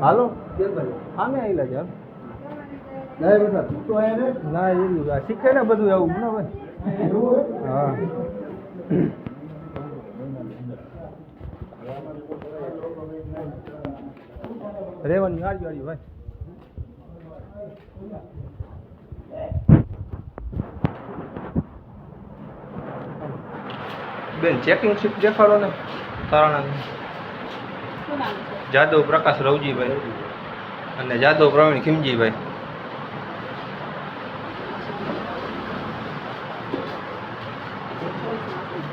હાલો? સામે આવેલા છે ના એવું શીખે ને બધું એવું ને ભાઈ હા. રેવાની આડી આડી ભાઈ બેન ચેકિંગ શીટ દેખાડો ને. છે? જાદવ પ્રકાશ રવજીભાઈ. અને જાદવ પ્રવીણ ખીમજીભાઈ.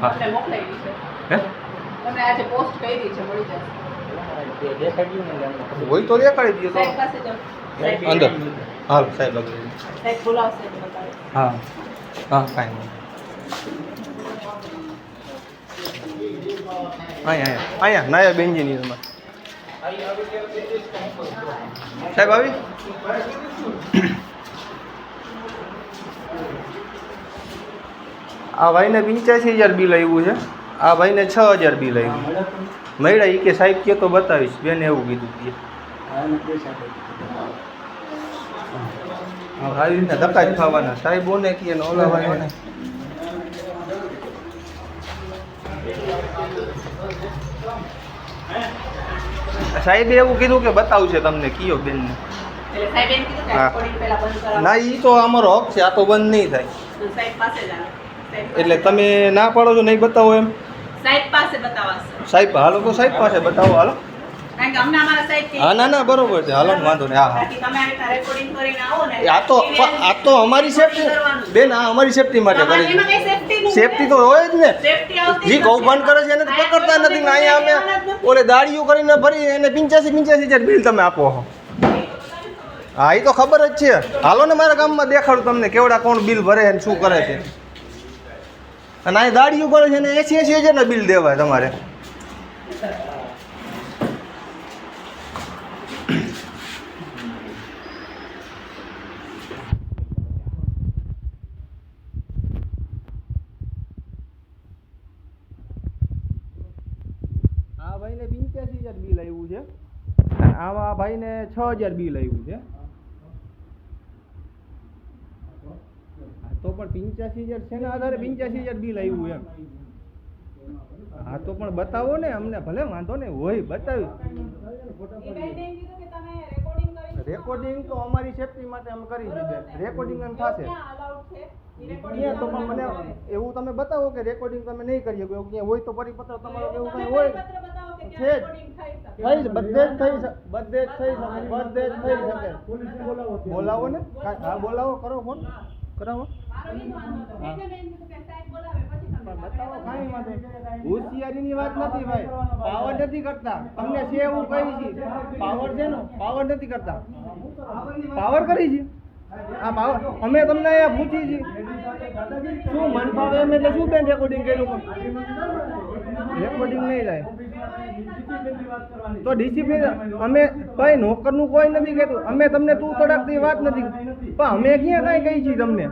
હા. તમને હે? તમે આજે પોસ્ટ કરી છે મળી જશે. હોય તો દેખાડી દઈએ તો. પાસે અંદર. હાલ સાહેબ હા. હા કાંઈ નહીં. અહીંયા અહીંયા. નાયબ એન્જિનિયરમાં. સાહેબ, આવી? આ ભાઈને પંચ્યાસી હજાર બિલ આવ્યું છે. આ ભાઈને છ હજાર બિલ આવ્યું. મળ્યા એ કે સાહેબ કે તો બતાવીશ, બેને એવું કીધું કે. આવી રીતના ધક્કા જ ખાવાના. સાહેબોને કે ઓલા ભાઈને સાહેબે એવું કીધું કે બતાવશે તમને કયો બેનને. બંધ કરાવો. ના એ તો અમારો હક છે આ તો બંધ નહીં થાય. એટલે તમે ના પાડો છો નહીં બતાવો એમ? સાહેબ પાસે બતાવો સાહેબ હાલો તો સાહેબ પાસે બતાવો હાલો. હા ના ના બરોબર છે. હાલો વાંધો નહીં. હા હા. આ તો આ તો અમારી સેફટી બેન આ અમારી સેફટી માટે કરી સેફટી તો હોય જ ને. જે કૌભાંડ કરે છે એને તો પકડતા નથી ને અહીંયા અમે. ઓલે દાડીઓ કરીને ભરી એને પિંચ્યાસી પંચ્યાસી હજાર બિલ તમે આપો હા. એ તો ખબર જ છે. હાલો ને મારા ગામમાં દેખાડું તમને કેવડા કોણ બિલ ભરે છે ને શું કરે છે. અને અહીં દાડીઓ કરે છે ને એસી એસી હજારના બિલ દેવાય તમારે આ ભાઈને પિંચ્યાસી હજાર બિલ આવ્યું છે. આવા ભાઈને છ હજાર બિલ આવ્યું છે. તો પણ પિંચ્યાસી હજાર છે ને આધારે પિંચ્યાસી હજાર બિલ આવ્યું એમ. હા તો પણ બતાવો ને અમને, ભલે વાંધો ને હોય કરી રેકોર્ડિંગ તો અમારી સેફટી માટે અમે કરી દીધે રેકોર્ડિંગ એમ થશે. ક્યાં તો પણ મને એવું તમે બતાવો કે રેકોર્ડિંગ તમે નહીં કરી શકો એવું ક્યાં હોય તો પરિપત્ર તમારો એવું કંઈ હોય? બતાવો છે જ. થઈ જ બધે જ થઈ શકે બધે જ થઈ શકે બધે જ થઈ શકે. બોલાવો ને? હા. બોલાવો કરો ફોન કરાવો. હોશિયારીની વાત નથી ભાઈ. પાવર નથી કરતા. તમને છે એવું કહી છે. પાવર છે ને? પાવર નથી કરતા. પાવર કરી છે. આ પાવર અમે તમને અહીંયા પૂછી છીએ. શું મન ફાવે એમ એટલે શું બેન રેકોર્ડિંગ કર્યું? રેકોર્ડિંગ નહીં થાય. તો ડિસિપ્લિન અમે ભાઈ નોકરનું કોઈ નથી કહેતું. અમે તમને તું તડકતી વાત નથી. પણ અમે ક્યાં કાંઈ કહી છીએ તમને?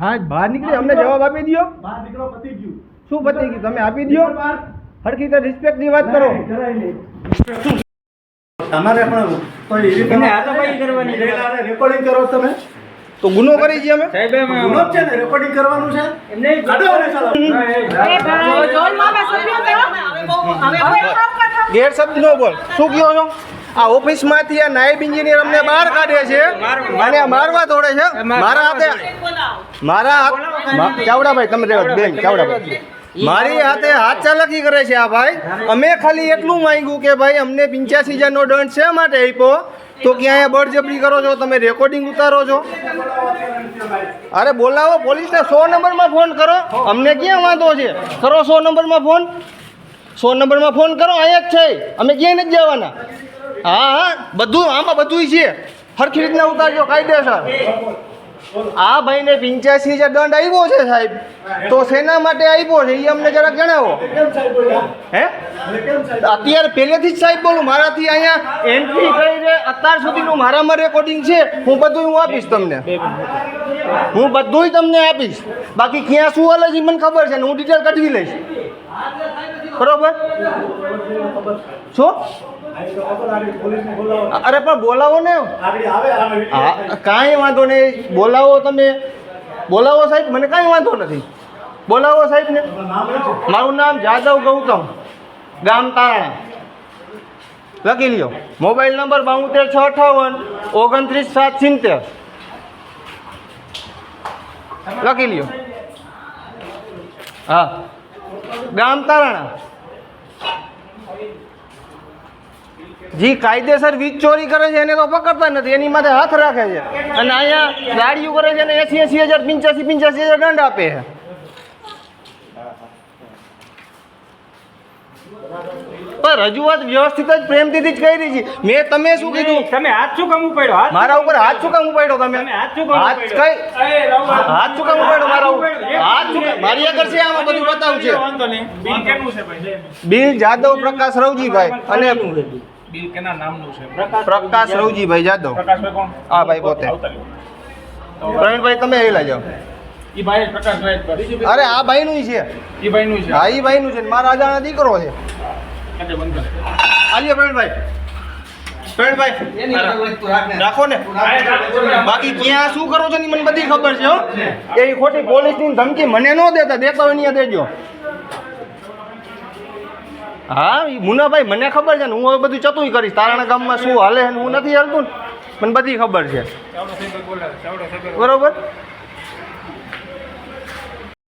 હા બહાર નીકળી અમને જવાબ આપી દો શું પતી ગયું? તમે આપી દો હરખી રીતે રિસ્પેક્ટની વાત કરો. તમારે પણ કોઈ એવી તમે આ તો કઈ કરવાની? રેકોર્ડિંગ કરો તમે. તો ગુનો કરી છીએ અમે? સાહેબ ગુનો છે ને રેકોર્ડિંગ કરવાનું છે? એમને કાઢો ને ચાલો એ ભાઈ, જોલમાં મામા સભ્યો થયો. હવે બહુ- હવે. ગેરશબ્દ ન બોલ. શું કહો છો? આ ઓફિસમાંથી આ નાયબ એન્જિનિયર અમને બહાર કાઢે છે અને આ મારવા દોડે છે. મારા હાથે મારા હાથ ચાવડાભાઈ તમે રહેવા બેન ચાવડાભાઈ મારી હાથે હાથ ચાલાકી કરે છે આ ભાઈ. અમે ખાલી એટલું માંગ્યું કે ભાઈ અમને પંચ્યાસી હજારનો દંડ શા માટે આપ્યો? તો ક્યાંય બળજબરી કરો છો? તમે રેકોર્ડિંગ ઉતારો છો? અરે બોલાવો, પોલીસને સો નંબરમાં ફોન કરો. અમને ક્યાં વાંધો છે? કરો સો નંબરમાં ફોન. સો નંબરમાં ફોન કરો, અહીંયા જ છે. અમે ક્યાંય નથી જવાના. હા હા, બધું, આમાં બધું છે. સરખી રીતના ઉતારજો, કાયદેસર. આ ભાઈને પિંચ્યાસી હજાર દંડ આવ્યો છે સાહેબ. તો શેના માટે આવ્યો છે? એ અમને જરાક જણાવો. હે? અત્યારે પહેલેથી જ સાહેબ બોલું, મારાથી અહીંયા એન્ટ્રી થઈ છે. અત્યાર સુધીનું મારામાં રેકોર્ડિંગ છે. હું બધું હું આપીશ તમને. હું બધુંય તમને આપીશ. બાકી ક્યાં શું હાલે છે મને ખબર છે ને હું ડિટેલ કઢવી લઈશ. બરોબર? શું? અરે, પણ બોલાવો ને. કાંઈ વાંધો નહીં. બોલાવો તમે. બોલાવો સાહેબ, મને કાંઈ વાંધો નથી. બોલાવો શું છે મારું નામ જાદવ ગૌતમ, ગામ તારણા લખી લ્યો. મોબાઈલ નંબર બાઉતેર છ અઠાવન, ઓગણત્રીસ સાત સિત્તેર. લખી લ્યો. હા. ગામ તારણા. જી કાયદેસર વીજ ચોરી કરે છે એને તો પકડતા નથી એની માથે હાથ રાખે છે. અને અહીંયા ગાડીઓ કરે છે અને એસી એસી હજાર પંચ્યાસી પંચ્યાસી હજાર દંડ આપે છે. પણ રજૂઆત વ્યવસ્થિત જ પ્રેમથી જ કરી છે. મેં તમે શું કીધું? તમે હાથ શું કામ ઉપાડ્યો? મારા ઉપર હાથ શું કામ ઉપાડ્યો તમે? હાથ શું કામ હાથ કઈ? હાથ શું કામ ઉપાડ્યો મારા ઉપર? હાથ શું મારી આગળ છે આમાં બધું બતાવું છે? બિલ જાદવ પ્રકાશ રવજીભાઈ અને બિલ કેના નામનું છે? પ્રકાશ રવજીભાઈ જાદવ. પ્રકાશભાઈ કોણ? હા ભાઈ પોતે. પ્રવીણભાઈ તમે હેલા જાઓ. ઈ ભાઈ પ્રકાશભાઈ અરે આ ભાઈનું છે. ઈ ભાઈનું છે. હા એ ભાઈનું છે ને મારા અજાણા દીકરો છે. આલિયા પ્રવીણભાઈ. પ્રવીણભાઈ રાખો ને. બાકી ક્યાં શું કરો છો ને મને બધી ખબર છે હો. એ ખોટી પોલીસની ધમકી મને ન દેતા. દેતા હોય ને દેજો. હા મુનાભાઈ મને ખબર છે ને હું હવે બધું ચતુંય કરીશ. તારાણા ગામમાં શું હાલે હું નથી હાલતું ને. મને બધી ખબર છે. બરોબર?